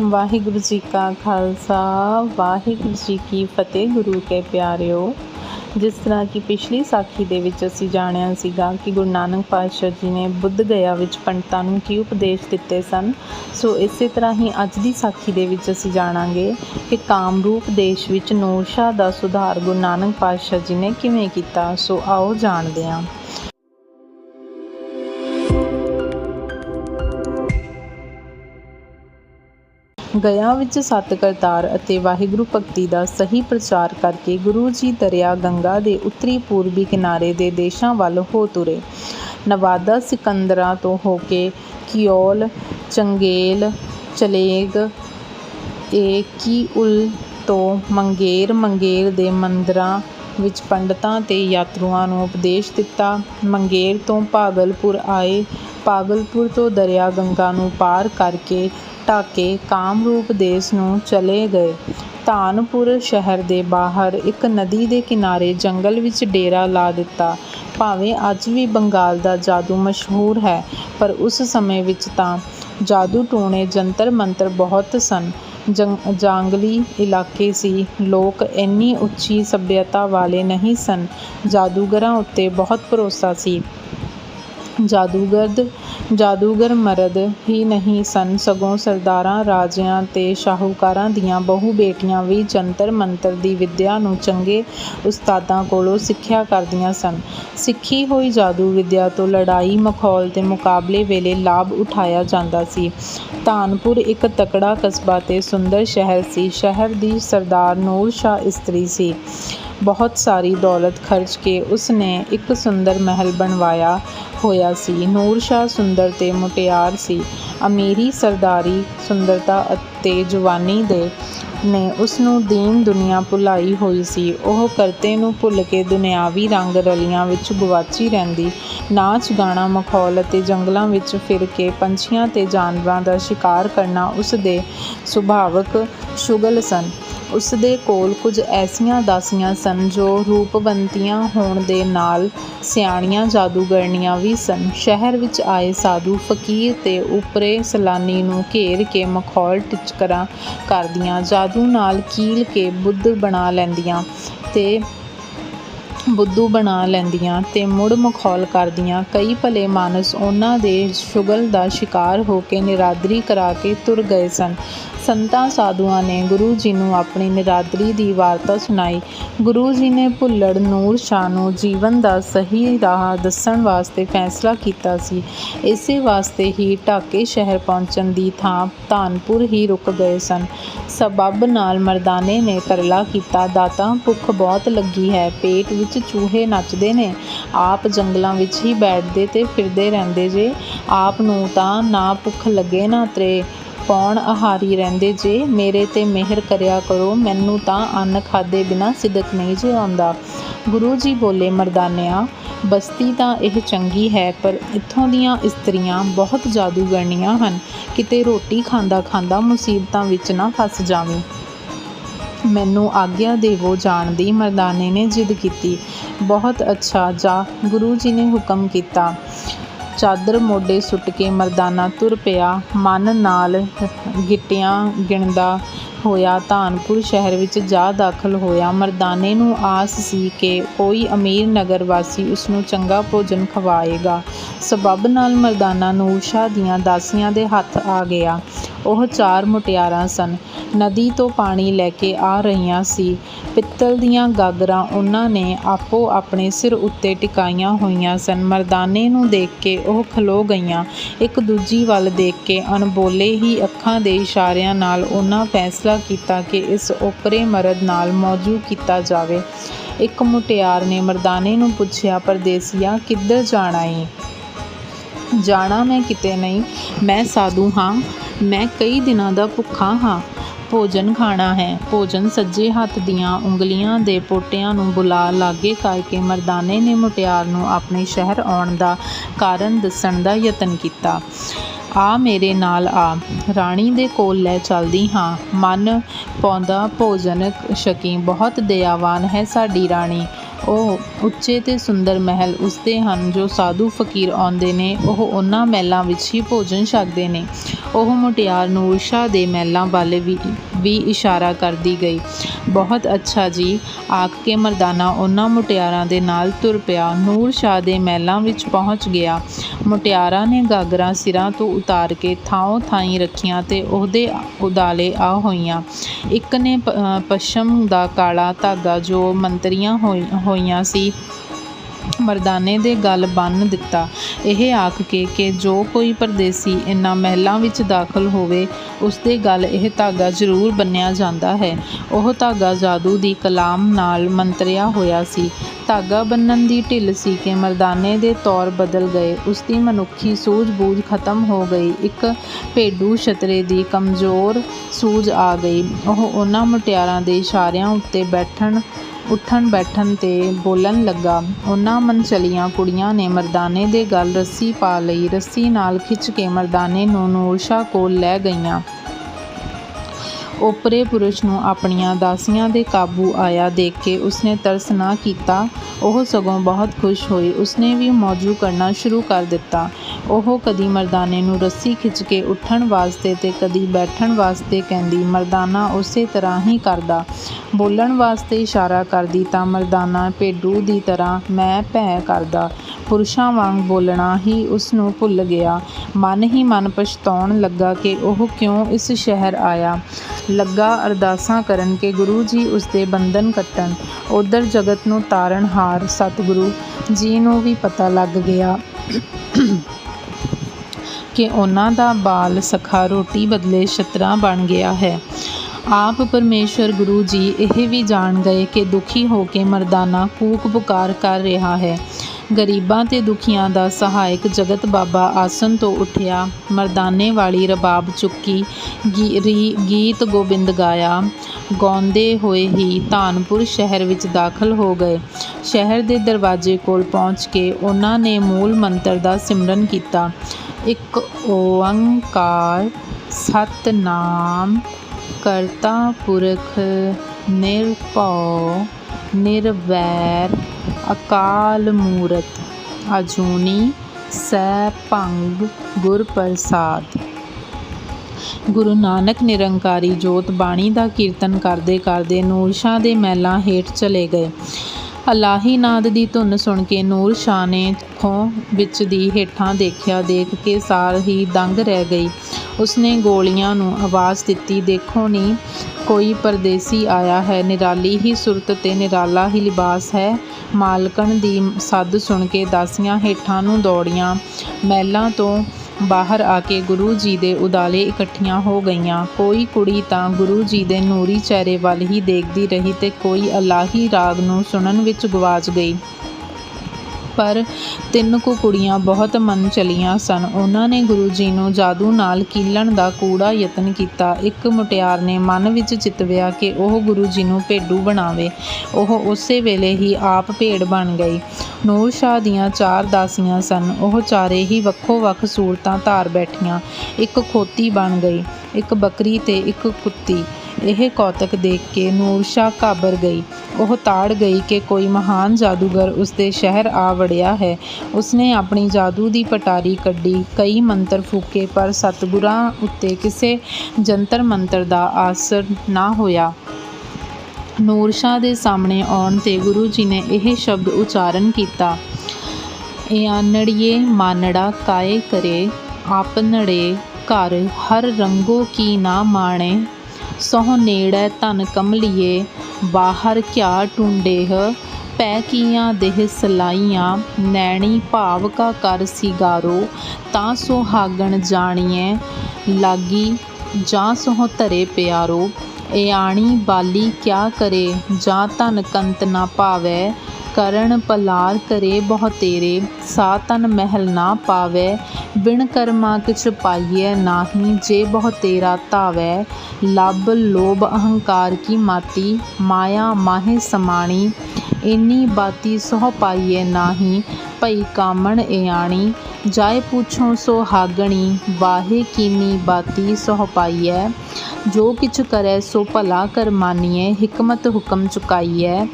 ਵਾਹਿਗੁਰੂ ਜੀ ਕਾ ਖਾਲਸਾ, ਵਾਹਿਗੁਰੂ ਜੀ ਕੀ ਫਤਿਹ, ਗੁਰੂ ਕੇ ਪਿਆਰਿਓ। ਜਿਸ ਤਰ੍ਹਾਂ ਕਿ ਪਿਛਲੀ ਸਾਖੀ ਦੇ ਵਿੱਚ ਅਸੀਂ ਜਾਣਿਆ ਸੀਗਾ ਕਿ ਗੁਰੂ ਨਾਨਕ ਪਾਤਸ਼ਾਹ ਜੀ ਨੇ ਬੁੱਧ ਗਿਆ ਵਿੱਚ ਪੰਡਤਾਂ ਨੂੰ ਕੀ ਉਪਦੇਸ਼ ਦਿੱਤੇ ਸਨ। ਸੋ ਇਸੇ ਤਰ੍ਹਾਂ ਹੀ ਅੱਜ ਦੀ ਸਾਖੀ ਦੇ ਵਿੱਚ ਅਸੀਂ ਜਾਣਾਂਗੇ ਕਿ ਕਾਮਰੂਪ ਦੇਸ਼ ਵਿੱਚ ਨੌਸ਼ਾ ਦਾ ਸੁਧਾਰ ਗੁਰੂ ਨਾਨਕ ਪਾਤਸ਼ਾਹ ਜੀ ਨੇ ਕਿਵੇਂ ਕੀਤਾ। ਸੋ ਆਓ ਜਾਣਦੇ ਹਾਂ। ਗਿਆ ਵਿੱਚ ਸਤ ਕਰਤਾਰ ਅਤੇ ਵਾਹਿਗੁਰੂ ਭਗਤੀ ਦਾ ਸਹੀ ਪ੍ਰਚਾਰ ਕਰਕੇ ਗੁਰੂ ਜੀ ਦਰਿਆ ਗੰਗਾ ਦੇ ਉੱਤਰੀ ਪੂਰਬੀ ਕਿਨਾਰੇ ਦੇ ਦੇਸ਼ਾਂ ਵੱਲ ਹੋ ਤੁਰੇ। ਨਵਾਦਾ, ਸਿਕੰਦਰਾ ਤੋਂ ਹੋ ਕੇ ਕਿਓਲ, ਚੰਗੇਲ, ਚਲੇਗ ਏਕੀ ਉਲ ਤੋਂ ਮੰਗੇਰ ਮੰਗੇਰ ਦੇ ਮੰਦਰਾਂ ਵਿੱਚ ਪੰਡਤਾਂ ਤੇ ਯਾਤਰੂਆਂ ਨੂੰ ਉਪਦੇਸ਼ ਦਿੱਤਾ। ਮੰਗੇਰ ਤੋਂ ਭਾਗਲਪੁਰ ਆਏ। ਭਾਗਲਪੁਰ ਤੋਂ ਦਰਿਆ ਗੰਗਾ ਨੂੰ ਪਾਰ ਕਰਕੇ ਢਾਕੇ ਕਾਮਰੂਪ ਦੇਸ਼ ਨੂੰ ਚਲੇ ਗਏ। ਧਾਨਪੁਰ ਸ਼ਹਿਰ ਦੇ ਬਾਹਰ ਇੱਕ ਨਦੀ ਦੇ ਕਿਨਾਰੇ ਜੰਗਲ ਵਿੱਚ ਡੇਰਾ ਲਾ ਦਿੱਤਾ। ਭਾਵੇਂ ਅੱਜ ਵੀ ਬੰਗਾਲ ਦਾ ਜਾਦੂ ਮਸ਼ਹੂਰ ਹੈ, ਪਰ ਉਸ ਸਮੇਂ ਵਿੱਚ ਤਾਂ ਜਾਦੂ ਟੂਣੇ ਜੰਤਰ ਮੰਤਰ ਬਹੁਤ ਸਨ। ਜੰਗ ਜਾਂਗਲੀ ਇਲਾਕੇ ਸੀ। ਲੋਕ ਇੰਨੀ ਉੱਚੀ ਸੱਭਿਅਤਾ ਵਾਲੇ ਨਹੀਂ ਸਨ। ਜਾਦੂਗਰਾਂ ਉੱਤੇ ਬਹੁਤ ਭਰੋਸਾ ਸੀ। ਜਾਦੂਗਰਦ, ਜਾਦੂਗਰ ਮਰਦ ਹੀ ਨਹੀਂ ਸਨ। ਸਗੋਂ ਸਰਦਾਰਾਂ, ਰਾਜਿਆਂ ਤੇ ਸ਼ਾਹੂਕਾਰਾਂ ਦੀਆਂ ਬਹੂ ਬੇਟੀਆਂ ਵੀ ਜੰਤਰ ਮੰਤਰ ਦੀ ਵਿੱਦਿਆ ਨੂੰ ਚੰਗੇ ਉਸਤਾਦਾਂ ਕੋਲੋਂ ਸਿੱਖਿਆ ਕਰਦੀਆਂ ਸਨ। ਸਿੱਖੀ ਹੋਈ ਜਾਦੂ ਵਿੱਦਿਆ ਤੋਂ ਲੜਾਈ, ਮਖੌਲ ਤੇ ਮੁਕਾਬਲੇ ਵੇਲੇ ਲਾਭ ਉਠਾਇਆ ਜਾਂਦਾ ਸੀ। ਧਾਨਪੁਰ ਇੱਕ ਤਕੜਾ ਕਸਬਾ ਤੇ ਸੁੰਦਰ ਸ਼ਹਿਰ ਸੀ। ਸ਼ਹਿਰ ਦੀ ਸਰਦਾਰ ਨੂਰ ਸ਼ਾਹ ਇਸਤਰੀ ਸੀ। ਬਹੁਤ ਸਾਰੀ ਦੌਲਤ ਖਰਚ ਕੇ ਉਸ ਨੇ ਇੱਕ ਸੁੰਦਰ ਮਹਿਲ ਬਣਵਾਇਆ ਹੋਇਆ ਸੀ। ਨੂਰ ਸ਼ਾਹ ਸੁੰਦਰ ਤੇ ਮੁਟਿਆਰ ਸੀ। ਅਮੀਰੀ ਸਰਦਾਰੀ, ਸੁੰਦਰਤਾ ਅਤੇ ਜਵਾਨੀ ਦੇ ਨੇ ਉਸ ਨੂੰ ਦੀਨ ਦੁਨੀਆ ਭੁਲਾਈ ਹੋਈ ਸੀ। ਉਹ ਕਰਤੇ ਨੂੰ ਭੁੱਲ ਕੇ ਦੁਨਿਆਵੀ ਰੰਗ ਰਲੀਆਂ ਵਿੱਚ ਗੁਆਚੀ ਰਹਿੰਦੀ। ਨਾਚ, ਗਾਣਾ, ਮਖੌਲ ਅਤੇ ਜੰਗਲਾਂ ਵਿੱਚ ਫਿਰ ਕੇ ਪੰਛੀਆਂ ਤੇ ਜਾਨਵਰਾਂ ਦਾ ਸ਼ਿਕਾਰ ਕਰਨਾ ਉਸ ਦੇ ਸੁਭਾਵਕ ਸ਼ੁਗਲ ਸਨ। ਉਸ ਦੇ ਕੋਲ ਕੁਝ ਐਸੀਆਂ ਦਾਸੀਆਂ ਸਨ ਜੋ ਰੂਪਵੰਤੀਆਂ ਹੋਣ ਦੇ ਨਾਲ ਸਿਆਣੀਆਂ ਜਾਦੂਗਰਨੀਆਂ ਵੀ ਸਨ। ਸ਼ਹਿਰ ਵਿੱਚ ਆਏ ਸਾਧੂ ਫਕੀਰ ਤੇ ਉਪਰੇ ਸਲਾਨੀ ਨੂੰ ਘੇਰ ਕੇ ਮਖੌਲ ਟਿਚਕਰਾਂ ਕਰਦੀਆਂ, ਜਾਦੂ ਨਾਲ ਕੀਲ ਕੇ ਬੁੱਧ ਬਣਾ ਲੈਂਦੀਆਂ ਤੇ ਬੁੱਧੂ ਬਣਾ ਲੈਂਦੀਆਂ ਤੇ ਮੁੜ ਮਖੌਲ ਕਰਦੀਆਂ। ਕਈ ਭਲੇ ਮਾਨਸ ਉਹਨਾਂ ਦੇ ਸ਼ੁਗਲ ਦਾ ਸ਼ਿਕਾਰ ਹੋ ਕੇ ਨਿਰਾਦਰੀ ਕਰਾ ਕੇ ਤੁਰ ਗਏ ਸਨ। ਸੰਤਾਂ ਸਾਧੂਆਂ ਨੇ ਗੁਰੂ ਜੀ ਨੂੰ ਆਪਣੀ ਨਿਰਾਦਰੀ ਦੀ ਵਾਰਤਾ ਸੁਣਾਈ। ਗੁਰੂ ਜੀ ਨੇ ਭੁੱਲੜ ਨੂਰ ਸ਼ਾਹ ਨੂੰ ਜੀਵਨ ਦਾ ਸਹੀ ਰਾਹ ਦੱਸਣ ਵਾਸਤੇ ਫੈਸਲਾ ਕੀਤਾ ਸੀ। ਇਸੇ ਵਾਸਤੇ ਹੀ ਢਾਕੇ ਸ਼ਹਿਰ ਪਹੁੰਚਣ ਦੀ ਥਾਂ ਧਾਨਪੁਰ ਹੀ ਰੁਕ ਗਏ ਸਨ। ਸਬੱਬ ਨਾਲ ਮਰਦਾਨੇ ਨੇ ਤਰਲਾ ਕੀਤਾ। ਦਾਤਾ ਭੁੱਖ ਬਹੁਤ ਲੱਗੀ ਹੈ। ਪੇਟ ਵਿੱਚ ਚੂਹੇ ਨੱਚਦੇ ਨੇ। ਆਪ ਜੰਗਲਾਂ ਵਿੱਚ ਹੀ ਬੈਠਦੇ ਤੇ ਫਿਰਦੇ ਰਹਿੰਦੇ ਜੇ। ਆਪ ਨੂੰ ਤਾਂ ਨਾ ਭੁੱਖ ਲੱਗੇ ਨਾ ਤਰੇ। ਪੌਣ ਆਹਾਰੀ ਰਹਿੰਦੇ ਜੇ। ਮੇਰੇ ਤੇ ਮਿਹਰ ਕਰਿਆ ਕਰੋ। ਮੈਨੂੰ ਤਾਂ ਅੰਨ ਖਾਦੇ ਬਿਨਾ ਸਿਦਕ ਨਹੀਂ ਜੇ ਆਉਂਦਾ। ਗੁਰੂ ਜੀ ਬੋਲੇ, ਮਰਦਾਨਿਆਂ, ਬਸਤੀ ਤਾਂ ਇਹ ਚੰਗੀ ਹੈ, ਪਰ ਇੱਥੋਂ ਦੀਆਂ ਇਸਤਰੀਆਂ ਬਹੁਤ ਜਾਦੂਗਰਨੀਆਂ ਹਨ। ਕਿਤੇ ਰੋਟੀ ਖਾਂਦਾ ਖਾਂਦਾ ਮੁਸੀਬਤਾਂ ਵਿੱਚ ਨਾ ਫਸ ਜਾਵੀਂ। ਮੈਨੂੰ ਆਗਿਆ ਦੇਵੋ ਜਾਣ ਦੀ ਮਰਦਾਨੇ ਨੇ ਜਿੱਦ ਕੀਤੀ। ਬਹੁਤ ਅੱਛਾ, ਜਾ, ਗੁਰੂ ਜੀ ਨੇ ਹੁਕਮ ਕੀਤਾ। ਚਾਦਰ ਮੋਢੇ ਸੁੱਟ ਕੇ ਮਰਦਾਨਾ ਤੁਰ ਪਿਆ। ਮਨ ਨਾਲ ਗਿੱਟਿਆਂ ਗਿਣਦਾ ਹੋਇਆ, ਧਾਨਪੁਰ ਸ਼ਹਿਰ ਵਿੱਚ ਜਾ ਦਾਖਲ ਹੋਇਆ। ਮਰਦਾਨੇ ਨੂੰ ਆਸ ਸੀ ਕਿ ਕੋਈ ਅਮੀਰ ਨਗਰ ਵਾਸੀ ਉਸ ਨੂੰ ਚੰਗਾ ਭੋਜਨ ਖਵਾਏਗਾ। ਸਬੱਬ ਨਾਲ ਮਰਦਾਨਾ ਨੂਰ ਸ਼ਾਹ ਦੀਆਂ ਦਾਸੀਆਂ ਦੇ ਹੱਥ ਆ ਗਿਆ। ਉਹ ਚਾਰ ਮੁਟਿਆਰਾਂ ਸਨ। ਨਦੀ ਤੋਂ ਪਾਣੀ ਲੈ ਕੇ ਆ ਰਹੀਆਂ ਸੀ। ਪਿੱਤਲ ਦੀਆਂ ਗਾਗਰਾਂ ਉਹਨਾਂ ਨੇ ਆਪੋ ਆਪਣੇ ਸਿਰ ਉੱਤੇ ਟਿਕਾਈਆਂ ਹੋਈਆਂ ਸਨ। ਮਰਦਾਨੇ ਨੂੰ ਦੇਖ ਕੇ ਉਹ ਖਲੋ ਗਈਆਂ। ਇੱਕ ਦੂਜੀ ਵੱਲ ਦੇਖ ਕੇ ਅਣਬੋਲੇ ਹੀ ਅੱਖਾਂ ਦੇ ਇਸ਼ਾਰਿਆਂ ਨਾਲ ਉਹਨਾਂ ਫੈਸਲਾ ਕੀਤਾ ਕਿ ਇਸ ਓਪਰੇ ਮਰਦ ਨਾਲ ਮੌਜੂ ਕੀਤਾ ਜਾਵੇ। ਇੱਕ ਮੁਟਿਆਰ ਨੇ ਮਰਦਾਨੇ ਨੂੰ ਪੁੱਛਿਆ, ਪਰਦੇਸੀਆ, ਕਿੱਧਰ ਜਾਣਾ ਏ ਜਾਣਾ ਮੈਂ ਕਿਤੇ ਨਹੀਂ। ਮੈਂ ਸਾਧੂ ਹਾਂ। ਮੈਂ ਕਈ ਦਿਨਾਂ ਦਾ ਭੁੱਖਾ ਹਾਂ। ਭੋਜਨ ਖਾਣਾ ਹੈ। ਭੋਜਨ ਸੱਜੇ ਹੱਥ ਦੀਆਂ ਉਂਗਲੀਆਂ ਦੇ ਪੋਟਿਆਂ ਨੂੰ ਬੁਲਾ ਲਾਗੇ ਕਰਕੇ ਮਰਦਾਨੇ ਨੇ ਮੁਟਿਆਰ ਨੂੰ ਆਪਣੇ ਸ਼ਹਿਰ ਆਉਣ ਦਾ ਕਾਰਨ ਦੱਸਣ ਦਾ ਯਤਨ ਕੀਤਾ। ਆ ਮੇਰੇ ਨਾਲ ਆ। ਰਾਣੀ ਦੇ ਕੋਲ ਲੈ ਚਲਦੀ ਹਾਂ। ਮਨ ਪਾਉਂਦਾ ਭੋਜਨ ਛਕੀ। ਬਹੁਤ ਦਇਆਵਾਨ ਹੈ ਸਾਡੀ ਰਾਣੀ। ਉਹ ਉੱਚੇ ਤੇ ਸੁੰਦਰ ਮਹਿਲ ਉਸਦੇ ਹਨ ਜੋ ਸਾਧੂ ਫਕੀਰ ਆਉਂਦੇ ਨੇ। ਉਹ ਉਹਨਾਂ ਮਹਿਲਾਂ ਵਿੱਚ ਹੀ ਭੋਜਨ ਛਕਦੇ ਨੇ। ਉਹ ਮੁਟਿਆਰ ਨੂਰ ਸ਼ਾਹ ਦੇ ਮਹਿਲਾਂ ਵੱਲ ਵੀ ਵੀ ਇਸ਼ਾਰਾ ਕਰਦੀ ਗਈ। ਬਹੁਤ ਅੱਛਾ ਜੀ, ਆਖ ਕੇ ਮਰਦਾਨਾ ਉਹਨਾਂ ਮੁਟਿਆਰਾਂ ਦੇ ਨਾਲ ਤੁਰ ਪਿਆ। ਨੂਰ ਸ਼ਾਹ ਦੇ ਮਹਿਲਾਂ ਵਿੱਚ ਪਹੁੰਚ ਗਿਆ। ਮੁਟਿਆਰਾਂ ਨੇ ਗਾਗਰਾਂ ਸਿਰਾਂ ਤੋਂ ਉਤਾਰ ਕੇ ਥਾਂੋਂ ਥਾਈਂ ਰੱਖੀਆਂ ਤੇ ਉਹਦੇ ਉਦਾਲੇ ਆ ਹੋਈਆਂ। ਇੱਕ ਨੇ ਪ- ਪਸ਼ਮ ਦਾ ਕਾਲਾ ਧਾਗਾ ਜੋ ਮੰਤਰੀਆਂ ਹੋਈ- ਹੋਈਆਂ ਸੀ ਮਰਦਾਨੇ ਦੇ ਗਲ ਬੰਨ੍ਹ ਦਿੱਤਾ। ਇਹ ਆਖ ਕੇ ਕਿ ਜੋ ਕੋਈ ਪਰਦੇਸੀ ਇਨ੍ਹਾਂ ਮਹਿਲਾਂ ਵਿੱਚ ਦਾਖਲ ਹੋਵੇ ਉਸ ਦੇ ਗਲ ਇਹ ਧਾਗਾ ਜ਼ਰੂਰ ਬੰਨ੍ਹਿਆ ਜਾਂਦਾ ਹੈ। ਉਹ ਧਾਗਾ ਜਾਦੂ ਦੀ ਕਲਾਮ ਨਾਲ ਮੰਤਰਿਆ ਹੋਇਆ ਸੀ। ਧਾਗਾ ਬੰਨਣ ਦੀ ਢਿੱਲ ਸੀ ਕਿ ਮਰਦਾਨੇ ਦੇ ਤੌਰ ਬਦਲ ਗਏ। ਉਸ ਦੀ ਮਨੁੱਖੀ ਸੂਝ-ਬੂਝ ਖਤਮ ਹੋ ਗਈ। ਇੱਕ ਭੇਡੂ ਛਤਰੇ ਦੀ ਕਮਜ਼ੋਰ ਸੂਝ ਆ ਗਈ। ਉਹ ਉਹਨਾਂ ਮੁਟਿਆਰਾਂ ਦੇ ਇਸ਼ਾਰਿਆਂ ਉੱਤੇ ਬੈਠਣ ਉੱਠਣ ਬੈਠਣ ਤੇ ਬੋਲਣ ਲੱਗਾ। ਉਹਨਾਂ ਮਨਚਲੀਆਂ ਕੁੜੀਆਂ ਨੇ ਮਰਦਾਨੇ ਦੇ ਗਲ ਰੱਸੀ ਪਾ ਲਈ। ਰੱਸੀ ਨਾਲ ਖਿੱਚ ਕੇ ਮਰਦਾਨੇ ਨੂੰ ਨੂਰਸ਼ਾ ਕੋਲ ਲੈ ਗਈਆਂ। ਓਪਰੇ ਪੁਰਸ਼ ਨੂੰ ਆਪਣੀਆਂ ਦਾਸੀਆਂ ਦੇ ਕਾਬੂ ਆਇਆ ਦੇਖ ਕੇ ਉਸਨੇ ਤਰਸ ਨਾ ਕੀਤਾ। ਉਹ ਸਗੋਂ ਬਹੁਤ ਖੁਸ਼ ਹੋਈ। ਉਸਨੇ ਵੀ ਮੌਜੂ ਕਰਨਾ ਸ਼ੁਰੂ ਕਰ ਦਿੱਤਾ। ਉਹ ਕਦੀ ਮਰਦਾਨੇ ਨੂੰ ਰੱਸੀ ਖਿੱਚ ਕੇ ਉੱਠਣ ਵਾਸਤੇ ਤੇ ਕਦੀ ਬੈਠਣ ਵਾਸਤੇ ਕਹਿੰਦੀ, ਮਰਦਾਨਾ ਉਸੇ ਤਰ੍ਹਾਂ ਹੀ ਕਰਦਾ। ਬੋਲਣ ਵਾਸਤੇ ਇਸ਼ਾਰਾ ਕਰਦੀ ਤਾਂ ਮਰਦਾਨਾ ਭੇਡੂ ਦੀ ਤਰ੍ਹਾਂ ਮੈਂ ਭੈ ਕਰਦਾ। ਪੁਰਸ਼ਾਂ ਵਾਂਗ ਬੋਲਣਾ ਹੀ ਉਸ ਨੂੰ ਭੁੱਲ ਗਿਆ। ਮਨ ਹੀ ਮਨ ਪਛਤਾਉਣ ਲੱਗਾ ਕਿ ਉਹ ਕਿਉਂ ਇਸ ਸ਼ਹਿਰ ਆਇਆ। ਲੱਗਾ ਅਰਦਾਸਾਂ ਕਰਨ ਕਿ ਗੁਰੂ ਜੀ ਉਸ ਦੇ ਬੰਧਨ ਕੱਟਣ। ਉਧਰ ਜਗਤ ਨੂੰ ਤਾਰਨ ਹਾਰ ਸਤਿਗੁਰੂ ਜੀ ਨੂੰ ਵੀ ਪਤਾ ਲੱਗ ਗਿਆ ਕਿ ਉਹਨਾਂ ਦਾ ਬਾਲ ਸਖਾ ਰੋਟੀ ਬਦਲੇ ਛਤਰਾ ਬਣ ਗਿਆ ਹੈ। ਆਪ ਪਰਮੇਸ਼ਰ ਗੁਰੂ ਜੀ ਇਹ ਵੀ ਜਾਣ ਗਏ ਕਿ ਦੁਖੀ ਹੋ ਕੇ ਮਰਦਾਨਾ ਕੂਕ ਪੁਕਾਰ ਕਰ ਰਿਹਾ ਹੈ। ਗਰੀਬਾਂ ਤੇ ਦੁਖੀਆਂ ਦਾ ਸਹਾਇਕ ਜਗਤ ਬਾਬਾ ਆਸਨ ਤੋਂ ਉੱਠਿਆ। ਮਰਦਾਨੇ ਵਾਲੀ ਰਬਾਬ ਚੁੱਕੀ ਗੀ- ਗੀਤ ਗੋਬਿੰਦ ਗਾਇਆ। ਗਾਉਂਦੇ ਹੋਏ ਹੀ ਧਾਨਪੁਰ ਸ਼ਹਿਰ ਵਿੱਚ ਦਾਖਲ ਹੋ ਗਏ। ਸ਼ਹਿਰ ਦੇ ਦਰਵਾਜ਼ੇ ਕੋਲ ਪਹੁੰਚ ਕੇ ਉਹਨਾਂ ਨੇ ਮੂਲ ਮੰਤਰ ਦਾ ਸਿਮਰਨ ਕੀਤਾ। ਇੱਕ ਓੰਕਾਰ ਸਤਨਾਮ ਕਰਤਾ ਪੁਰਖ ਨਿਰਭਉ ਨਿਰਵੈਰ ਅਕਾਲ ਮੂਰਤ ਅਜੂਨੀ ਸੈ ਭੰਗ ਗੁਰ ਪ੍ਰਸਾਦ ਗੁਰੂ ਨਾਨਕ ਨਿਰੰਕਾਰੀ ਜੋਤ ਬਾਣੀ ਦਾ ਕੀਰਤਨ ਕਰਦੇ ਕਰਦੇ ਨੂਰ ਸ਼ਾਹ ਦੇ ਮਹਿਲਾਂ ਹੇਠ ਚਲੇ ਗਏ। ਅਲਾਹੀ ਨਾਦ ਦੀ ਧੁਨ ਸੁਣ ਕੇ ਨੂਰ ਸ਼ਾਹ ਨੇ ਖੋਂ ਵਿੱਚ ਦੀ ਹੇਠਾਂ ਦੇਖਿਆ, ਦੇਖ ਕੇ ਸਾਰ ਹੀ ਦੰਗ ਰਹਿ ਗਈ। ਉਸਨੇ ਗੋਲੀਆਂ ਨੂੰ ਆਵਾਜ਼ ਦਿੱਤੀ, ਦੇਖੋ ਨੀ, ਕੋਈ ਪਰਦੇਸੀ ਆਇਆ ਹੈ। ਨਿਰਾਲੀ ਹੀ ਸੁਰਤ ਤੇ ਨਿਰਾਲਾ ਹੀ ਲਿਬਾਸ ਹੈ। ਮਾਲਕਣ ਦੀ ਸੱਦ ਸੁਣ ਕੇ ਦਾਸੀਆਂ ਹੇਠਾਂ ਨੂੰ ਦੌੜੀਆਂ। ਮਹਿਲਾਂ ਤੋਂ ਬਾਹਰ ਆ ਕੇ ਗੁਰੂ ਜੀ ਦੇ ਉਦਾਲੇ ਇਕੱਠੀਆਂ ਹੋ ਗਈਆਂ। ਕੋਈ ਕੁੜੀ ਤਾਂ ਗੁਰੂ ਜੀ ਦੇ ਨੂਰੀ ਚਿਹਰੇ ਵੱਲ ਹੀ ਦੇਖਦੀ ਰਹੀ ਤੇ ਕੋਈ ਅਲਾਹੀ ਰਾਗ ਨੂੰ ਸੁਣਨ ਵਿੱਚ ਗਵਾਚ ਗਈ। ਪਰ ਤਿੰਨ ਕੁ ਕੁੜੀਆਂ ਬਹੁਤ ਮਨ ਚਲੀਆਂ ਸਨ। ਉਹਨਾਂ ਨੇ ਗੁਰੂ ਜੀ ਨੂੰ ਜਾਦੂ ਨਾਲ ਕੀਲਣ ਦਾ ਕੂੜਾ ਯਤਨ ਕੀਤਾ। ਇੱਕ ਮੁਟਿਆਰ ਨੇ ਮਨ ਵਿੱਚ ਚਿਤਵਿਆ ਕਿ ਉਹ ਗੁਰੂ ਜੀ ਨੂੰ ਭੇਡੂ ਬਣਾਵੇ। ਉਹ ਉਸੇ ਵੇਲੇ ਹੀ ਆਪ ਭੇਡ ਬਣ ਗਈ। ਨੂਰ ਸ਼ਾਹ ਦੀਆਂ ਚਾਰ ਦਾਸੀਆਂ ਸਨ। ਉਹ ਚਾਰੇ ਹੀ ਵੱਖੋ ਵੱਖ ਸੂਰਤਾਂ ਧਾਰ ਬੈਠੀਆਂ। ਇੱਕ ਖੋਤੀ ਬਣ ਗਈ, ਇੱਕ ਬੱਕਰੀ ਤੇ ਇੱਕ ਕੁੱਤੀ। ਇਹ ਕੌਤਕ ਦੇਖ ਕੇ ਨੂਰ ਸ਼ਾਹ ਘਾਬਰ ਗਈ। ਉਹ ਤਾੜ ਗਈ ਕਿ ਕੋਈ ਮਹਾਨ ਜਾਦੂਗਰ ਉਸਦੇ ਸ਼ਹਿਰ ਆ ਵੜਿਆ ਹੈ। ਉਸਨੇ ਆਪਣੀ ਜਾਦੂ ਦੀ ਪਟਾਰੀ ਕੱਢੀ, ਕਈ ਮੰਤਰ ਫੂਕੇ, ਪਰ ਸਤਿਗੁਰਾਂ ਉੱਤੇ ਕਿਸੇ ਜੰਤਰ ਮੰਤਰ ਦਾ ਆਸਰ ਨਾ ਹੋਇਆ। ਨੂਰ ਸ਼ਾਹ ਦੇ ਸਾਹਮਣੇ ਆਉਣ ਤੇ ਗੁਰੂ ਜੀ ਨੇ ਇਹ ਸ਼ਬਦ ਉਚਾਰਨ ਕੀਤਾ, ਇਆਨੜੀਏ ਮਾਨੜਾ ਕਾਏ ਕਰੇ ਆਪਨੜੇ ਘਰ ਹਰ ਰੰਗੋ ਕੀ ਨਾ ਮਾਣੇ ਸੋਹ ਨੇੜੈ ਧਨ ਕਮਲੀਏ, ਬਾਹਰ ਕਿਆ ਟੁੰਡੇਹ, ਪੈ ਕੀਆਂ ਦੇਹ ਸਲਾਈਆਂ, ਨੈਣੀ ਭਾਵ ਕਾ ਕਰ ਸਿਗਾਰੋ, ਤਾਂ ਸੁਹਾਗਣ ਜਾਣੀਐ, ਲਾਗੀ ਜਾਂ ਸੋਹ ਧਰੇ ਪਿਆਰੋ, ਇਆਣੀ ਬਾਲੀ ਕਿਆ ਕਰੇ, ਜਾਂ ਧਨ ਕੰਤ ਨਾ ਪਾਵੈ, ਕਰਨ ਪਲਾਰ ਕਰੇ ਬਹੁ ਤੇਰੇ ਸਾ ਤਨ ਮਹਿਲ ਨਾ ਪਾਵੈ ਬਿਨ ਕਰਮਾ ਕਿਛ ਪਾਈਐ ਨਾਹੀ, ਜੇ ਬਹੁ ਤੇਰਾ ਧਾਵੈ, ਲੱਭ ਲੋਭ ਅਹੰਕਾਰ ਕੀ ਮਾਤੀ, ਮਾਇਆ ਮਾਹੇ ਸਮਾਣੀ, ਇੰਨੀ ਬਾਤੀ ਸੋਹ ਪਾਈਐ ਨਾਹੀ, ਭਈ ਕਾਮਣ ਇਆਣੀ, ਜਾਏ ਪੁੱਛੋ ਸੋ ਹਾਗਣੀ, ਵਾਹੇ ਕੀਨੀ ਬਾਤੀ ਸੋਹ ਪਾਈਐ। ਜੋ ਕਿਛ ਕਰੈ, ਸੋ ਭਲਾ ਕਰ ਮਾਨੀਐ, ਹਿਕਮਤ ਹੁਕਮ ਚੁਕਾਈਐ।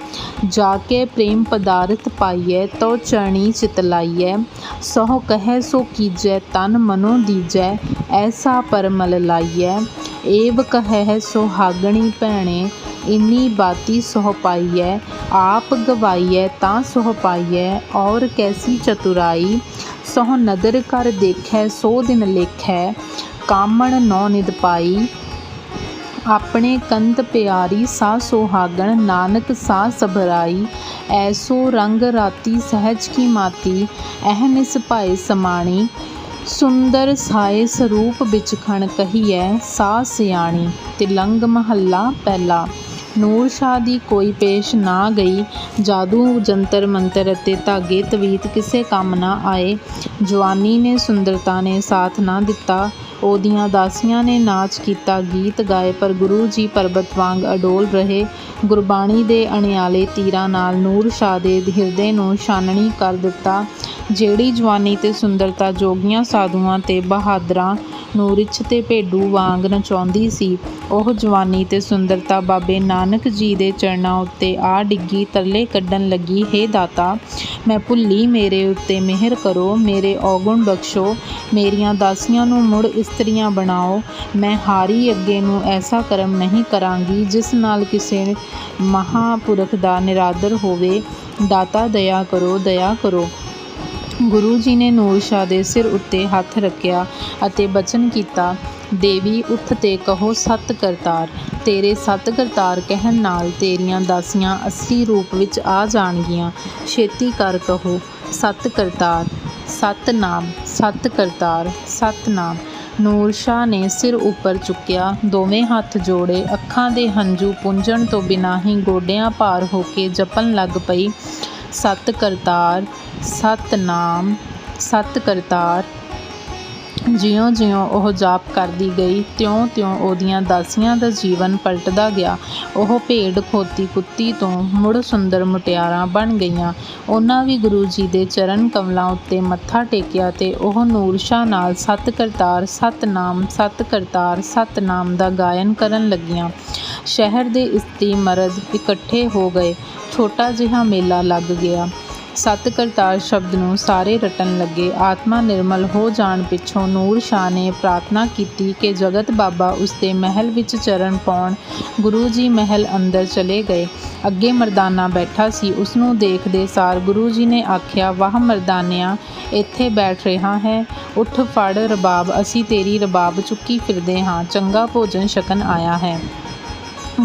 ਜਾ ਕੇ ਪ੍ਰੇਮ ਪਦਾਰਥ ਪਾਈਐ ਤੋ ਚਰਣੀ ਚਿਤ ਲਾਈਐ। ਸਹੁ ਕਹੈ, ਸੋ ਕੀਜੈ, ਤਨ ਮਨੋ ਦੀਜੈ, ਐਸਾ ਪਰਮਲ ਲਾਈਐ। ਏਵ ਕਹੈ ਸੁਹਾਗਣੀ ਭੈਣੇ, ਇੰਨੀ ਬਾਤੀ ਸੋਹ ਪਾਈਐ। ਆਪ ਗਵਾਈਐ, ਤਾਂ ਸੋਹ ਪਾਈਐ, ਔਰ ਕੈਸੀ ਚਤੁਰਾਈ। ਸੋਹ ਨਦਰ ਕਰ ਦੇਖੈ, ਸੋ ਦਿਨ ਲੇਖੈ, ਕਾਮਣ ਨੌ ਨਿਦ ਪਾਈ। ਆਪਣੇ ਕੰਤ ਪਿਆਰੀ ਸਾ ਸੁਹਾਗਣ, ਨਾਨਕ ਸਾ ਸਭਰਾਈ। ਐਸੋ ਰੰਗ ਰਾਤੀ ਸਹਿਜ ਕੀ ਮਾਤੀ ਅਹਨਿਸ ਭਾਏ ਸਮਾਣੀ। ਸੁੰਦਰ ਸਾਏ ਸਰੂਪ ਵਿੱਚ ਵਿਚਖਣ ਕਹੀਐ ਸਾ ਸਿਆਣੀ ਤਿਲੰਗ ਮਹੱਲਾ ਪਹਿਲਾ। ਨੂਰ ਸ਼ਾਹ ਦੀ ਕੋਈ ਪੇਸ਼ ਨਾ ਗਈ, ਜਾਦੂ, ਜੰਤਰ ਮੰਤਰ ਅਤੇ ਧਾਗੇ ਤਵੀਤ ਕਿਸੇ ਕੰਮ ਨਾ ਆਏ। ਜਵਾਨੀ ਨੇ ਸੁੰਦਰਤਾ ਨੇ ਸਾਥ ਨਾ ਦਿੱਤਾ। ਉਹਦੀਆਂ ਦਾਸੀਆਂ ਨੇ ਨਾਚ ਕੀਤਾ ਗੀਤ ਗਾਏ, ਪਰ ਗੁਰੂ ਜੀ ਪਰਬਤ ਵਾਂਗ ਅਡੋਲ ਰਹੇ। ਗੁਰਬਾਣੀ ਦੇ ਅਣਿਆਲੇ ਤੀਰਾਂ ਨਾਲ ਨੂਰ ਸ਼ਾਹ ਦੇ ਹਿਰਦੇ ਨੂੰ ਛਾਨਣੀ ਕਰ ਦਿੱਤਾ। ਜਿਹੜੀ ਜਵਾਨੀ ਤੇ ਸੁੰਦਰਤਾ ਜੋਗੀਆਂ ਸਾਧੂਆਂ ਤੇ ਬਹਾਦਰਾਂ ਨੂੰ ਰਿੱਛ ਤੇ ਭੇਡੂ ਵਾਂਗ ਨਚਾਉਂਦੀ ਸੀ। ਉਹ ਜਵਾਨੀ ਤੇ ਸੁੰਦਰਤਾ ਬਾਬੇ ਨਾਨਕ ਜੀ ਦੇ ਚਰਨਾਂ ਉੱਤੇ ਆ ਡਿੱਗੀ, ਤਰਲੇ ਕੱਢਣ ਲੱਗੀ, ਹੇ ਦਾਤਾ, ਮੈਂ ਭੁੱਲੀ, ਮੇਰੇ ਉੱਤੇ ਮਿਹਰ ਕਰੋ, ਮੇਰੇ ਔਗੁਣ ਬਖਸ਼ੋ, ਮੇਰੀਆਂ ਦਾਸੀਆਂ ਨੂੰ ਮੁੜ ਇਸਤਰੀਆਂ ਬਣਾਓ, ਮੈਂ ਹਾਰੀ ਅੱਗੇ ਨੂੰ ਐਸਾ ਕਰਮ ਨਹੀਂ ਕਰਾਂਗੀ, ਜਿਸ ਨਾਲ ਕਿਸੇ ਮਹਾਪੁਰਖ ਦਾ ਨਿਰਾਦਰ ਹੋਵੇ। ਦਾਤਾ, ਦਇਆ ਕਰੋ ਦਇਆ ਕਰੋ। ਗੁਰੂ ਜੀ ਨੇ ਨੂਰ ਸ਼ਾਹ ਦੇ ਸਿਰ ਉੱਤੇ ਹੱਥ ਰੱਖਿਆ ਅਤੇ ਬਚਨ ਕੀਤਾ, ਦੇਵੀ, ਉੱਠ ਤੇ ਕਹੋ ਸਤ ਕਰਤਾਰ। ਤੇਰੇ ਸਤ ਕਰਤਾਰ ਕਹਿਣ ਨਾਲ ਤੇਰੀਆਂ ਦਾਸੀਆਂ ਅਸਲੀ ਰੂਪ ਵਿੱਚ ਆ ਜਾਣਗੀਆਂ। ਛੇਤੀ ਕਰ ਕਹੋ, ਸਤ ਕਰਤਾਰ, ਸਤ ਨਾਮ, ਸਤ ਕਰਤਾਰ ਸਤਨਾਮ ਨੂਰ ਸ਼ਾਹ ਨੇ ਸਿਰ ਉੱਪਰ ਚੁੱਕਿਆ, ਦੋਵੇਂ ਹੱਥ ਜੋੜੇ, ਅੱਖਾਂ ਦੇ ਹੰਝੂ ਪੁੰਝਣ ਤੋਂ ਬਿਨਾਂ ਹੀ ਗੋਡਿਆਂ ਭਾਰ ਹੋ ਕੇ ਜਪਣ ਲੱਗ ਪਈ। ਸਤ ਕਰਤਾਰ ਸਤਨਾਮ ਸਤ ਕਰਤਾਰ ਜਿਉਂ ਜਿਉਂ ਉਹ ਜਾਪ ਕਰਦੀ ਗਈ ਤਿਉਂ ਤਿਉਂ ਉਹਦੀਆਂ ਦਾਸੀਆਂ ਦਾ ਜੀਵਨ ਪਲਟਦਾ ਗਿਆ। ਉਹ ਭੇਡ ਖੋਤੀ ਕੁੱਤੀ ਤੋਂ ਮੁੜ ਸੁੰਦਰ ਮੁਟਿਆਰਾਂ ਬਣ ਗਈਆਂ। ਉਹਨਾਂ ਵੀ ਗੁਰੂ ਜੀ ਦੇ ਚਰਨ ਕਮਲਾਂ ਉੱਤੇ ਮੱਥਾ ਟੇਕਿਆ ਤੇ ਉਹ ਨੂਰ ਸ਼ਾਹ ਨਾਲ ਸਤ ਕਰਤਾਰ ਸਤਨਾਮ ਸਤ ਕਰਤਾਰ ਸਤਨਾਮ ਦਾ ਗਾਇਨ ਕਰਨ ਲੱਗੀਆਂ। ਸ਼ਹਿਰ ਦੇ ਇਸਤਰੀ ਮਰਦ ਇਕੱਠੇ ਹੋ ਗਏ। ਛੋਟਾ ਜਿਹਾ ਮੇਲਾ ਲੱਗ ਗਿਆ। ਸਤ ਕਰਤਾਰ ਸ਼ਬਦ ਨੂੰ ਸਾਰੇ ਰਟਣ ਲੱਗੇ। ਆਤਮਾ ਨਿਰਮਲ ਹੋ ਜਾਣ ਪਿੱਛੋਂ ਨੂਰ ਸ਼ਾਹ ਨੇ ਪ੍ਰਾਰਥਨਾ ਕੀਤੀ ਕਿ ਜਗਤ ਬਾਬਾ ਉਸਦੇ ਮਹਿਲ ਵਿੱਚ ਚਰਨ ਪਾਉਣ। ਗੁਰੂ ਜੀ ਮਹਿਲ ਅੰਦਰ ਚਲੇ ਗਏ। ਅੱਗੇ ਮਰਦਾਨਾ ਬੈਠਾ ਸੀ। ਉਸ ਨੂੰ ਦੇਖਦੇ ਸਾਰ ਗੁਰੂ ਜੀ ਨੇ ਆਖਿਆ, ਵਾਹ ਮਰਦਾਨਿਆ, ਇੱਥੇ ਬੈਠ ਰਿਹਾ ਹੈ। ਉੱਠ, ਫੜ ਰਬਾਬ। ਅਸੀਂ ਤੇਰੀ ਰਬਾਬ ਚੁੱਕੀ ਫਿਰਦੇ ਹਾਂ। ਚੰਗਾ ਭੋਜਨ ਛਕਣ ਆਇਆ ਹੈ।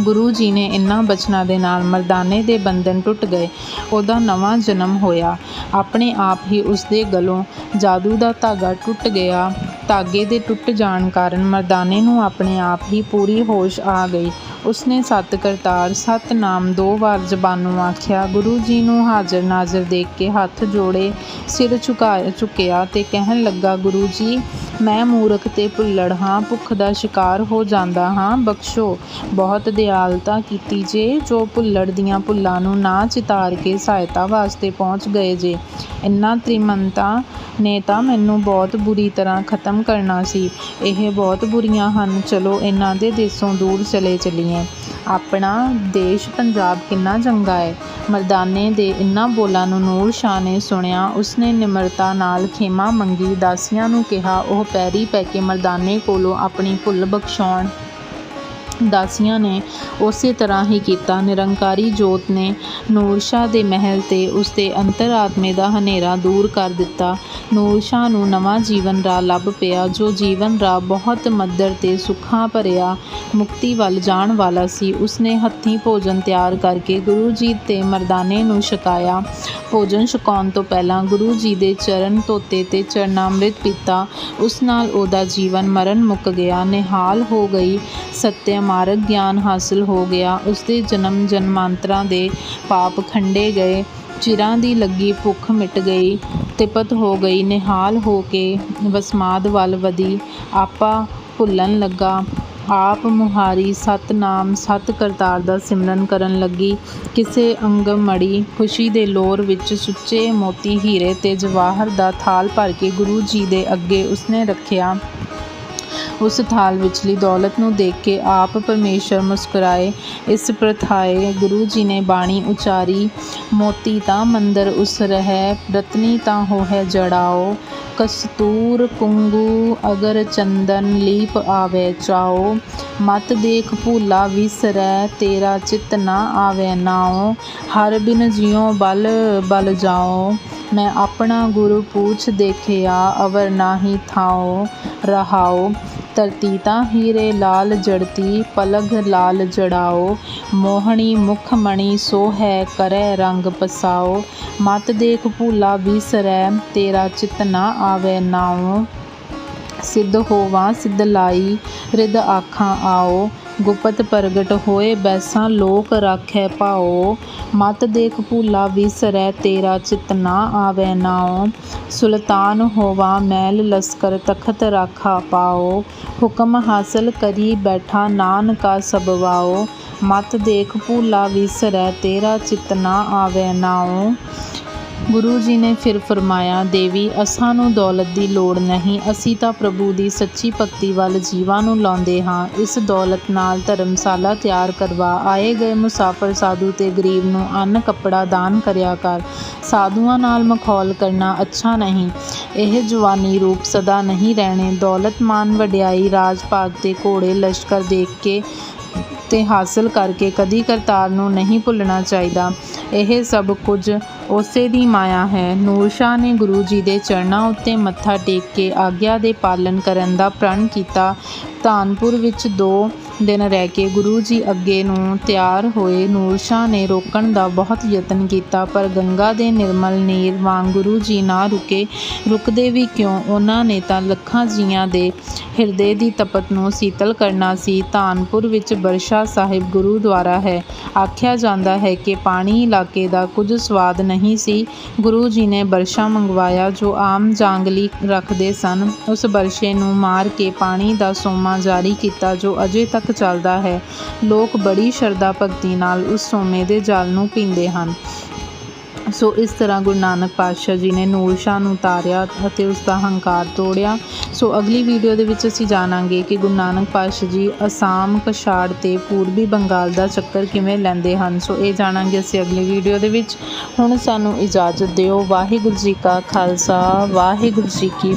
ਗੁਰੂ ਜੀ ਨੇ ਇਨ੍ਹਾਂ ਬਚਨਾਂ ਦੇ ਨਾਲ ਮਰਦਾਨੇ ਦੇ ਬੰਧਨ ਟੁੱਟ ਗਏ। ਉਹਦਾ ਨਵਾਂ ਜਨਮ ਹੋਇਆ। ਆਪਣੇ ਆਪ ਹੀ ਉਸਦੇ ਗਲੋਂ ਜਾਦੂ ਦਾ ਧਾਗਾ ਟੁੱਟ ਗਿਆ। ਧਾਗੇ ਦੇ ਟੁੱਟ ਜਾਣ ਕਾਰਨ ਮਰਦਾਨੇ ਨੂੰ ਆਪਣੇ ਆਪ ਹੀ ਪੂਰੀ ਹੋਸ਼ ਆ ਗਈ। ਉਸਨੇ ਸਤ ਕਰਤਾਰ ਸਤਨਾਮ ਦੋ ਵਾਰ ਜ਼ਬਾਨੋਂ ਆਖਿਆ, ਗੁਰੂ ਜੀ ਨੂੰ ਹਾਜ਼ਰ ਨਾਜ਼ਰ ਦੇਖ ਕੇ ਹੱਥ ਜੋੜੇ ਸਿਰ ਝੁਕਾ, ਝੁਕਿਆ ਤੇ ਕਹਿਣ ਲੱਗਾ, ਗੁਰੂ ਜੀ ਮੈਂ ਮੂਰਖ ਤੇ ਭੁੱਲੜ ਹਾਂ, ਭੁੱਖ ਦਾ ਸ਼ਿਕਾਰ ਹੋ ਜਾਂਦਾ ਹਾਂ। ਬਖਸ਼ੋ, ਬਹੁਤ ਦਿਆਲਤਾ ਕੀਤੀ ਜੇ, ਜੋ ਭੁੱਲੜ ਦੀਆਂ ਭੁੱਲਾਂ ਨੂੰ ਨਾ ਚਿਤਾਰ ਕੇ ਸਹਾਇਤਾ ਵਾਸਤੇ ਪਹੁੰਚ ਗਏ ਜੇ। ਇਨ੍ਹਾਂ ਤ੍ਰਿਮੰਤਾ ਨੇ ਤਾਂ ਮੈਨੂੰ ਬਹੁਤ ਬੁਰੀ ਤਰ੍ਹਾਂ ਖਤਮ ਕਰਨਾ ਸੀ। ਇਹ ਬਹੁਤ ਬੁਰੀਆਂ ਹਨ। ਚਲੋ, ਇਹਨਾਂ ਦੇ ਦੇਸੋਂ ਦੂਰ ਚਲੇ ਚਲੀਏ। ਆਪਣਾ ਦੇਸ਼ ਪੰਜਾਬ ਕਿੰਨਾ ਚੰਗਾ ਹੈ ਮਰਦਾਨੇ ਦੇ ਇਨ੍ਹਾਂ ਬੋਲਾਂ ਨੂੰ ਨੂਰ ਸ਼ਾਹ ਨੇ ਸੁਣਿਆ, ਉਸਨੇ ਨਿਮਰਤਾ ਨਾਲ ਖੇਮਾ ਮੰਗੀ, ਦਾਸੀਆਂ ਨੂੰ ਕਿਹਾ, ਉਹ ਪੈਰੀ ਪੈ ਕੇ ਮਰਦਾਨੇ ਕੋਲੋਂ ਆਪਣੀ ਭੁੱਲ ਬਖਸ਼ਾਉਣ ਦਾਸੀਆਂ ਨੇ ਉਸੇ ਤਰ੍ਹਾਂ ਹੀ ਕੀਤਾ। ਨਿਰੰਕਾਰੀ ਜੋਤ ਨੇ ਨੂਰ ਸ਼ਾਹ ਦੇ ਮਹਿਲ ਤੇ ਉਸਦੇ ਅੰਤਰਾਤਮੇ ਦਾ ਹਨੇਰਾ ਦੂਰ ਕਰ ਦਿੱਤਾ। ਨੂਰ ਸ਼ਾਹ ਨੂੰ ਨਵਾਂ ਜੀਵਨ ਰਾਹ ਲੱਭ ਪਿਆ, ਜੋ ਜੀਵਨ ਰਾਹ ਬਹੁਤ ਮੱਧਰ ਤੇ ਸੁੱਖਾਂ ਭਰਿਆ ਮੁਕਤੀ ਵੱਲ ਜਾਣ ਵਾਲਾ ਸੀ। ਉਸਨੇ ਹੱਥੀਂ ਭੋਜਨ ਤਿਆਰ ਕਰਕੇ ਗੁਰੂ ਜੀ ਤੇ ਮਰਦਾਨੇ ਨੂੰ ਛਕਾਇਆ। ਭੋਜਨ ਛਕਾਉਣ ਤੋਂ ਪਹਿਲਾਂ ਗੁਰੂ ਜੀ ਦੇ ਚਰਨ ਧੋਤੇ ਤੇ ਚਰਨਾਮ੍ਰਿਤ ਪੀਤਾ। ਉਸ ਨਾਲ ਉਹਦਾ ਜੀਵਨ ਮਰਨ ਮੁੱਕ ਗਿਆ। ਨਿਹਾਲ ਹੋ ਗਈ ਸਤਿਅਮ ਮਾਰਗ ਗਿਆਨ ਹਾਸਲ ਹੋ ਗਿਆ। ਉਸਦੇ ਜਨਮ ਜਨਮਾਂਤਰਾਂ ਦੇ ਪਾਪ ਖੰਡੇ ਗਏ। ਚਿਰਾਂ ਦੀ ਲੱਗੀ ਭੁੱਖ ਮਿਟ ਗਈ। ਤਿਪਤ ਹੋ ਗਈ, ਨਿਹਾਲ ਹੋ ਕੇ ਵਸਮਾਦ ਵੱਲ ਵਧੀ। ਆਪਾ ਭੁੱਲਣ ਲੱਗਾ। ਆਪ ਮੁਹਾਰੀ ਸਤਨਾਮ, ਸਤ ਕਰਤਾਰ ਦਾ ਸਿਮਰਨ ਕਰਨ ਲੱਗੀ। ਕਿਸੇ ਅੰਗਮੜੀ ਖੁਸ਼ੀ ਦੇ ਲੋਰ ਵਿੱਚ ਸੁੱਚੇ ਮੋਤੀ ਹੀਰੇ ਤੇ ਜਵਾਹਰ ਦਾ ਥਾਲ ਭਰ ਕੇ ਗੁਰੂ ਜੀ ਦੇ ਅੱਗੇ ਉਸਨੇ ਰੱਖਿਆ। ਉਸ ਥਾਲ ਵਿਚਲੀ ਦੌਲਤ ਨੂੰ ਦੇਖ ਕੇ ਆਪ ਪਰਮੇਸ਼ਰ ਮੁਸਕਰਾਏ। ਇਸ ਪ੍ਰਥਾਏ ਗੁਰੂ ਜੀ ਨੇ ਬਾਣੀ ਉਚਾਰੀ, ਮੋਤੀ ਤਾਂ ਮੰਦਰ ਉਸ ਰਹਿ, ਰਤਨੀ ਤਾਂ ਹੋਹਿ ਜੜਾਓ। ਕਸਤੂਰ, ਕੁੰਗੂ ਅਗਰ ਚੰਦਨ ਲੀਪ ਆਵੇ ਚਾਓ। ਮਤ ਦੇਖ ਭੂਲਾ ਵਿਸਰੈ, ਤੇਰਾ ਚਿਤ ਨਾ ਆਵੈ ਨਾਉ, ਹਰ ਬਿਨ ਜਿਉ ਬਲ ਬਲ ਜਾਓ ਮੈਂ ਆਪਣਾ ਗੁਰੂ ਪੂਛ ਦੇਖਿਆ, ਅਵਰ ਨਾਹੀ ਥਾਓ ਰਹਾਓ ਧਰਤੀ ਤਾਂ ਹੀਰੇ ਲਾਲ ਜੜਤੀ, ਪਲਗ ਲਾਲ ਜੜਾਓ ਮੋਹਣੀ ਮੁਖ ਮਣੀ ਸੋ ਹੈ ਕਰੈ ਰੰਗ ਪਸਾਓ ਮਤ ਦੇਖ ਭੂਲਾ ਵਿਸਰੈ, ਤੇਰਾ ਚਿਤ ਨਾ ਆਵੈ ਨਾਉ। ਸਿੱਧ ਹੋਵਾਂ, ਸਿੱਧ ਲਾਈ ਰਿਦ ਆਖਾਂ, ਆਓ। ਗੁਪਤ ਪ੍ਰਗਟ ਹੋਏ ਬੈਸਾਂ, ਲੋਕ ਰਾਖੈ ਪਾਓ ਮਤ ਦੇਖ ਭੂਲਾ ਵਿਸਰੈ, ਤੇਰਾ ਚਿਤ ਨਾ ਆਵੇ ਨਾਉ। ਸੁਲਤਾਨ ਹੋਵਾਂ, ਮੈਲ ਲਸਕਰ ਤਖਤ ਰਾਖਾ ਪਾਓ। ਹੁਕਮ ਹਾਸਲ ਕਰੀ ਬੈਠਾ, ਨਾਨਕਾ ਸਬਵਾਓ ਮਤ ਦੇਖ ਭੂਲਾ ਵਿਸਰੈ, ਤੇਰਾ ਚਿਤ ਨਾ ਆਵੇ ਨਾਉ। ਗੁਰੂ ਜੀ ਨੇ ਫਿਰ ਫਰਮਾਇਆ, ਦੇਵੀ, ਅਸਾਂ ਨੂੰ ਦੌਲਤ ਦੀ ਲੋੜ ਨਹੀਂ। ਅਸੀਂ ਤਾਂ ਪ੍ਰਭੂ ਦੀ ਸੱਚੀ ਭਗਤੀ ਵੱਲ ਜੀਵਾਂ ਨੂੰ ਲਾਉਂਦੇ ਹਾਂ। ਇਸ ਦੌਲਤ ਨਾਲ ਧਰਮਸ਼ਾਲਾ ਤਿਆਰ ਕਰਵਾ। ਆਏ ਗਏ ਮੁਸਾਫਰ ਸਾਧੂ ਤੇ ਗਰੀਬ ਨੂੰ ਅੰਨ, ਕੱਪੜਾ ਦਾਨ ਕਰਿਆ ਕਰ। ਸਾਧੂਆਂ ਨਾਲ ਮਖੌਲ ਕਰਨਾ ਅੱਛਾ ਨਹੀਂ। ਇਹ ਜਵਾਨੀ ਰੂਪ ਸਦਾ ਨਹੀਂ ਰਹਿਣੇ। ਦੌਲਤਮਾਨ ਵਡਿਆਈ ਰਾਜ ਭਾਗ ਤੇ ਘੋੜੇ ਲਸ਼ਕਰ ਦੇਖ ਕੇ ਤੇ ਹਾਸਲ ਕਰਕੇ ਕਦੀ ਕਰਤਾਰ ਨੂੰ ਨਹੀਂ ਭੁੱਲਣਾ ਚਾਹੀਦਾ। ਇਹ ਸਭ ਕੁਝ ਉਸੇ ਦੀ ਮਾਇਆ ਹੈ। ਨੂਰ ਸ਼ਾਹ ਨੇ ਗੁਰੂ ਜੀ ਦੇ ਚਰਨਾਂ ਉੱਤੇ ਮੱਥਾ ਟੇਕ ਕੇ ਆਗਿਆ ਦੇ ਪਾਲਣ ਕਰਨ ਦਾ ਪ੍ਰਣ ਕੀਤਾ। ਧਾਨਪੁਰ ਵਿੱਚ ਦੋ ਦਿਨ ਰਹਿ ਕੇ ਗੁਰੂ ਜੀ ਅੱਗੇ ਨੂੰ ਤਿਆਰ ਹੋਏ ਨੂਰ ਸ਼ਾਹ ਨੇ ਰੋਕਣ ਦਾ ਬਹੁਤ ਯਤਨ ਕੀਤਾ, ਪਰ ਗੰਗਾ ਦੇ ਨਿਰਮਲ ਨੀਰ ਵਾਂਗ ਗੁਰੂ ਜੀ ਨਾ ਰੁਕੇ। ਰੁਕਦੇ ਵੀ ਕਿਉਂ? ਉਹਨਾਂ ਨੇ ਤਾਂ ਲੱਖਾਂ ਜੀਆਂ ਦੇ ਹਿਰਦੇ ਦੀ ਤਪਤ ਨੂੰ ਸੀਤਲ ਕਰਨਾ ਸੀ। ਧਾਨਪੁਰ ਵਿੱਚ ਬਰਸ਼ਾ ਸਾਹਿਬ ਗੁਰੂਦੁਆਰਾ ਹੈ। ਆਖਿਆ ਜਾਂਦਾ ਹੈ ਕਿ ਪਾਣੀ ਇਲਾਕੇ ਦਾ ਕੁਝ ਸਵਾਦ ਨਹੀਂ ਸੀ। ਗੁਰੂ ਜੀ ਨੇ ਬਰਸ਼ਾ ਮੰਗਵਾਇਆ, ਜੋ ਆਮ ਜਾਂਗਲੀ ਰੱਖਦੇ ਸਨ। ਉਸ ਬਰਸ਼ੇ ਨੂੰ ਮਾਰ ਕੇ ਪਾਣੀ ਦਾ ਸੋਮਾ ਜਾਰੀ ਕੀਤਾ, ਜੋ ਅਜੇ ਤੱਕ ਚੱਲਦਾ ਹੈ। ਲੋਕ ਬੜੀ ਸ਼ਰਧਾ ਭਗਤੀ ਨਾਲ ਉਸ ਸੋਮੇ ਦੇ ਜਲ ਨੂੰ ਪੀਂਦੇ ਹਨ। ਸੋ ਇਸ ਤਰ੍ਹਾਂ ਗੁਰੂ ਨਾਨਕ ਪਾਤਸ਼ਾਹ ਜੀ ਨੇ ਨੂਰ ਸ਼ਾਹ ਨੂੰ ਉਤਾਰਿਆ ਅਤੇ ਉਸ ਦਾ ਹੰਕਾਰ ਤੋੜਿਆ। ਸੋ ਅਗਲੀ ਵੀਡੀਓ ਦੇ ਵਿੱਚ ਅਸੀਂ ਜਾਣਾਂਗੇ ਕਿ ਗੁਰੂ ਨਾਨਕ ਪਾਤਸ਼ਾਹ ਜੀ ਅਸਾਮ ਕਸ਼ਾੜ ਤੇ ਪੂਰਬੀ ਬੰਗਾਲ ਦਾ ਚੱਕਰ ਕਿਵੇਂ ਲੈਂਦੇ ਹਨ। ਸੋ ਇਹ ਜਾਣਾਂਗੇ ਅਸੀਂ ਅਗਲੀ ਵੀਡੀਓ ਦੇ ਵਿੱਚ। ਹੁਣ ਸਾਨੂੰ ਇਜਾਜ਼ਤ ਦਿਓ। ਵਾਹਿਗੁਰੂ ਜੀ ਕਾ ਖਾਲਸਾ, ਵਾਹਿਗੁਰੂ ਜੀ ਕੀ